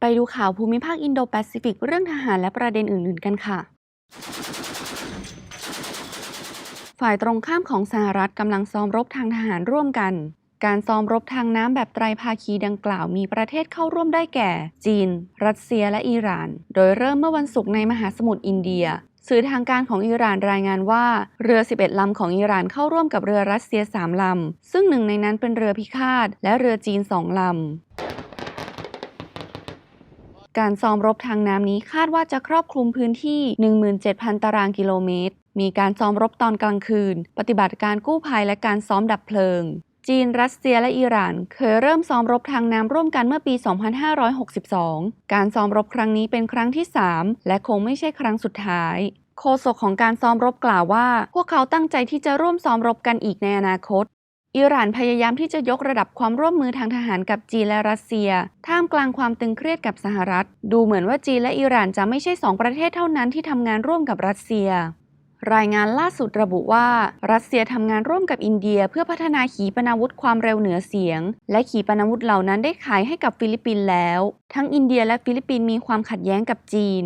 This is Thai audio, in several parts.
ไปดูข่าวภูมิภาคอินโดแปซิฟิกเรื่องทหารและประเด็นอื่น ๆ กันค่ะ ฝ่ายตรงข้ามของสหรัฐกำลังซ้อมรบทางทหารร่วมกัน การซ้อมรบทางน้ำแบบไตรภาคีดังกล่าวมีประเทศเข้าร่วมได้แก่ จีน รัสเซียและอิหร่าน โดยเริ่มเมื่อวันศุกร์ในมหาสมุทรอินเดียสื่อทางการของอิหร่านรายงานว่า เรือ 11 ลำของอิหร่านเข้าร่วมกับเรือรัสเซีย 3 ลำ ซึ่งหนึ่งในนั้นเป็นเรือพิฆาตและเรือจีน 2 ลำ การซ้อมรบทางน้ำนี้คาดว่าจะครอบคลุมพื้นที่ 17,000 ตารางกิโลเมตร มีการซ้อมรบตอนกลางคืน ปฏิบัติการกู้ภัยและการซ้อมดับเพลิง จีน รัสเซียและอิหร่าน เคยเริ่มซ้อมรบทางน้ำร่วมกันเมื่อปี 2562 การซ้อมรบครั้งนี้เป็นครั้งที่ 3 และคงไม่ใช่ครั้งสุดท้ายโฆษกของการซ้อมรบกล่าวว่า พวกเขาตั้งใจที่จะร่วมซ้อมรบกันอีกในอนาคต อิหร่านพยายามที่จะยกระดับความร่วมมือทางทหารกับจีนและรัสเซีย ท่ามกลางความตึงเครียดกับสหรัฐ ดูเหมือนว่าจีนและอิหร่านจะไม่ใช่สองประเทศเท่านั้นที่ทำงานร่วมกับรัสเซีย รายงานล่าสุดระบุว่า รัสเซียทำงานร่วมกับอินเดีย เพื่อพัฒนาขีปนาวุธความเร็วเหนือเสียง และขีปนาวุธเหล่านั้นได้ขายให้กับฟิลิปปินส์แล้ว ทั้งอินเดียและฟิลิปปินส์มีความขัดแย้งกับจีน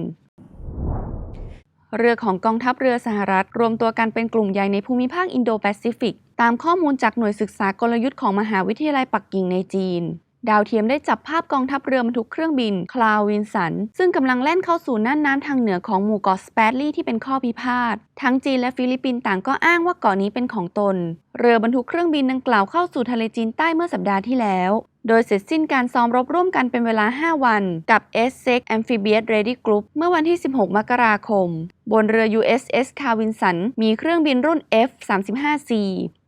เรือของกองทัพเรือสหรัฐ รวมตัวกันเป็นกลุ่มใหญ่ในภูมิภาคอินโดแปซิฟิก ตามข้อมูลจากหน่วยศึกษากลยุทธ์ของมหาวิทยาลัยปักกิ่งในจีน ดาวเทียมได้จับภาพกองทัพเรือบรรทุกเครื่องบิน คลาววินสัน ซึ่งกำลังแล่นเข้าสู่น่านน้ำทางเหนือของหมู่เกาะสเปดลีย์ที่เป็นข้อพิพาท ทั้งจีนและฟิลิปปินส์ต่างก็อ้างว่าเกาะนี้เป็นของตน เรือบรรทุกเครื่องบินดังกล่าวเข้าสู่ทะเลจีนใต้เมื่อสัปดาห์ที่แล้วโดยเสร็จสิ้นการซ้อมรบร่วมกันเป็นเวลา 5 วัน กับ Essex Amphibious Ready Group เมื่อวันที่ 16 มกราคมบนเรือ USS Carvinson มีเครื่องบินรุ่น F-35C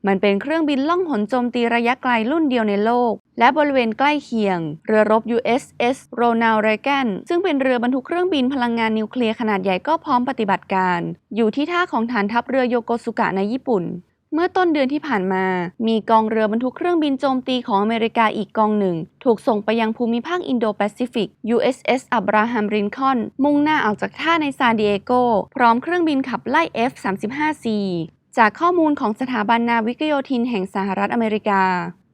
มันเป็นเครื่องบินล่องหนโจมตีระยะไกลรุ่นเดียวในโลก และบริเวณใกล้เคียง เรือรบ USS Ronald Reagan ซึ่งเป็นเรือบรรทุกเครื่องบินพลังงานนิวเคลียร์ขนาดใหญ่ก็พร้อมปฏิบัติการ อยู่ที่ท่าของฐานทัพเรือโยโกสุกะในญี่ปุ่น เมื่อต้นเดือนที่ผ่านมา มีกองเรือบรรทุกเครื่องบินโจมตีของอเมริกาอีกกองหนึ่ง ถูกส่งไปยังภูมิภาคอินโดแปซิฟิก USS อับราฮัมรินคอนมุ่งหน้าออกจากท่าในซานดิเอโก พร้อมเครื่องบินขับไล่ F-35C จากข้อมูลของสถาบันนาวิกโยธินแห่งสหรัฐอเมริกา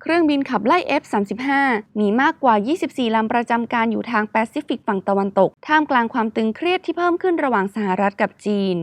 เครื่องบินขับไล่ F-35 มีมากกว่า 24 ลำประจำการอยู่ทางแปซิฟิกฝั่งตะวันตก ท่ามกลางความตึงเครียดที่เพิ่มขึ้นระหว่างสหรัฐกับจีน